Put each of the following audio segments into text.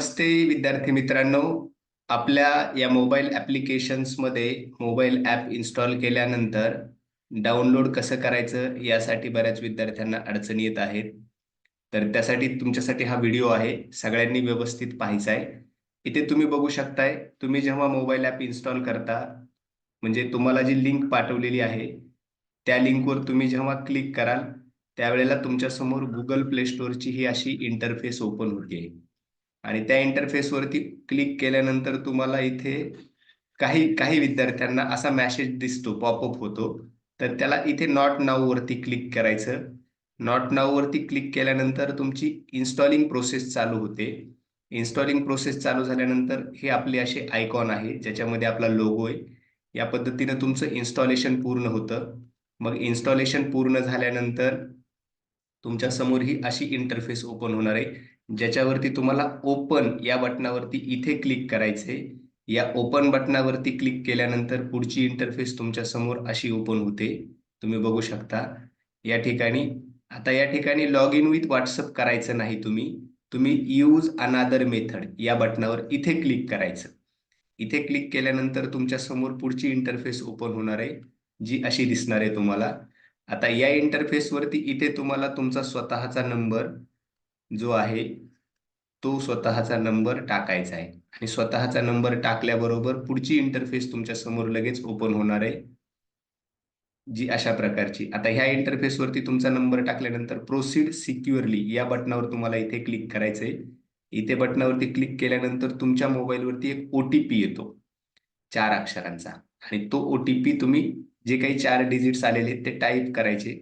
नमस्ते विद्यार्थी मित्रांनो. आपल्या या मोबाईल ॲप्लिकेशन्समध्ये मोबाईल ॲप इन्स्टॉल केल्यानंतर डाउनलोड कसं करायचं यासाठी बऱ्याच विद्यार्थ्यांना अडचणी येत आहेत. तर त्यासाठी तुमच्यासाठी हा व्हिडिओ आहे. सगळ्यांनी व्यवस्थित पाहायचा आहे. इथे तुम्ही बघू शकताय तुम्ही जेव्हा मोबाईल ॲप इन्स्टॉल करता म्हणजे तुम्हाला जी लिंक पाठवलेली आहे त्या लिंकवर तुम्ही जेव्हा क्लिक कराल त्यावेळेला तुमच्यासमोर गुगल प्ले स्टोअरची ही अशी इंटरफेस ओपन होते. आणि त्या इंटरफेसवरती क्लिक केल्यानंतर तुम्हाला इथे काही काही विद्यार्थ्यांना असा मॅसेज दिसतो पॉपअप होतो. तर त्याला इथे नॉट नाऊ वरती क्लिक करायचं. नॉट नाऊ वरती क्लिक केल्यानंतर तुमची इन्स्टॉलिंग प्रोसेस चालू होते. इन्स्टॉलिंग प्रोसेस चालू झाल्यानंतर हे आपले असे आयकॉन आहे ज्याच्यामध्ये आपला लोगो आहे. या पद्धतीनं तुमचं इन्स्टॉलेशन पूर्ण होतं. मग इन्स्टॉलेशन पूर्ण झाल्यानंतर तुमच्यासमोर ही अशी इंटरफेस ओपन होणार आहे. ज्याच्यावरती तुम्हाला ओपन या बटनावरती इथे क्लिक करायचे या ओपन बटनावरती क्लिक केल्यानंतर पुढची इंटरफेस तुमच्यासमोर अशी ओपन होते. तुम्ही बघू शकता. या ठिकाणी आता या ठिकाणी लॉग इन विथ व्हॉट्सअप करायचं नाही तुम्ही. तुम्ही यूज अनादर मेथड या बटनावर इथे क्लिक करायचं. इथे क्लिक केल्यानंतर तुमच्यासमोर पुढची इंटरफेस ओपन होणार आहे जी अशी दिसणार आहे तुम्हाला. आता या इंटरफेसवरती इथे तुम्हाला तुमचा स्वतःचा नंबर जो आहे तो स्वतःचा नंबर टाकायचा आहे. आणि स्वतःचा नंबर टाकल्याबरोबर पुढची इंटरफेस तुमच्यासमोर लगेच ओपन होणार आहे. जी अशा प्रकारची. आता ह्या इंटरफेसवरती तुमचा नंबर टाकल्यानंतर प्रोसीड सिक्युअरली या बटनावर तुम्हाला इथे क्लिक करायचंय इथे बटनावरती क्लिक केल्यानंतर तुमच्या मोबाईलवरती एक ओ टी पी येतो. चार अक्षरांचा. आणि तो ओ टी पी तुम्ही जे काही चार डिजिट्स आलेले ते टाईप करायचे.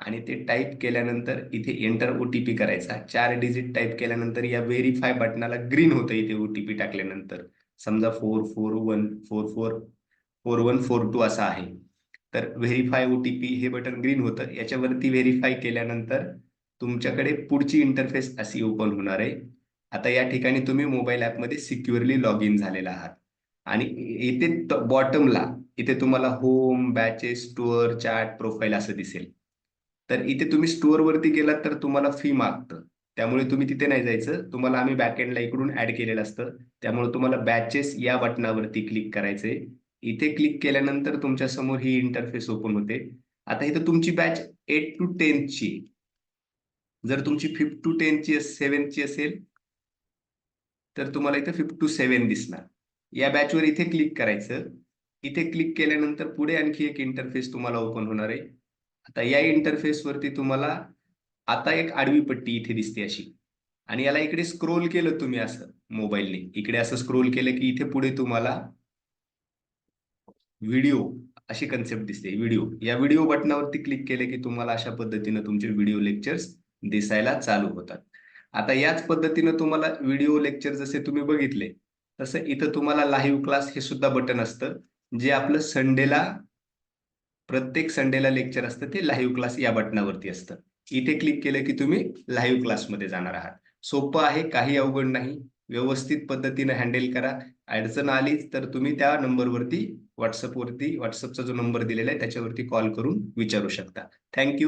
आणि ते टाईप केल्यानंतर इथे एंटर ओटीपी करायचा. चार डिजिट टाईप केल्यानंतर या व्हेरीफाय बटनाला ग्रीन होतं इथे ओटीपी टाकल्यानंतर. समजा four four one four four four one four two असा आहे. तर व्हेरीफाय ओटीपी हे बटन ग्रीन होतं. याच्यावरती व्हेरीफाय केल्यानंतर तुमच्याकडे पुढची इंटरफेस अशी ओपन होणार आहे. आता या ठिकाणी तुम्ही मोबाईल ॲपमध्ये सिक्युअरली लॉग इन झालेला आहात. आणि इथे बॉटमला इथे तुम्हाला home batches store chat profile असं दिसेल. तर इथे तुम्ही स्टोअर वरती गेलात तर तुम्हाला फी मागतं. त्यामुळे तुम्ही तिथे नाही जायचं. तुम्हाला आम्ही बॅकएंडला इकडून ऍड केलेलं असतं. त्यामुळे तुम्हाला बॅचेस या बटनावरती क्लिक करायचे इथे क्लिक केल्यानंतर तुमच्यासमोर ही इंटरफेस ओपन होते. आता इथं तुमची बॅच एट टू टेनची जर तुमची फिफ्थ टू टेनची सेव्हनची असेल तर तुम्हाला इथं फिफ्थ टू सेव्हन दिसणार. या बॅचवर इथे क्लिक करायचं. इथे क्लिक केल्यानंतर पुढे आणखी एक इंटरफेस तुम्हाला ओपन होणार आहे. आता या इंटरफेस वरती तुम्हाला आता एक आडवी पट्टी इथे दिसते अशी. आणि याला इकडे स्क्रोल केलं तुम्ही असं मोबाईलने इकडे असं स्क्रोल केलं की इथे पुढे तुम्हाला व्हिडिओ अशी कन्सेप्ट दिसते. व्हिडिओ या व्हिडिओ बटनावरती क्लिक केले की तुम्हाला अशा पद्धतीनं तुमचे व्हिडिओ लेक्चर्स दिसायला चालू होतात. आता याच पद्धतीनं तुम्हाला व्हिडिओ लेक्चर जसे तुम्ही बघितले तसं इथं तुम्हाला लाईव्ह क्लास हे सुद्धा बटन असतं जे आपलं संडेला प्रत्येक संडेला लेक्चर असतं ते लाईव्ह क्लास या बटनावरती असतं. इथे क्लिक केलं की तुम्ही लाईव्ह क्लासमध्ये जाणार आहात. सोपं आहे काही अवघड नाही. व्यवस्थित पद्धतीने हँडल करा. अडचण आलीच तर तुम्ही त्या नंबरवरती व्हॉट्सअपवरती व्हॉट्सअपचा जो नंबर दिलेला आहे त्याच्यावरती कॉल करून विचारू शकता. थँक्यू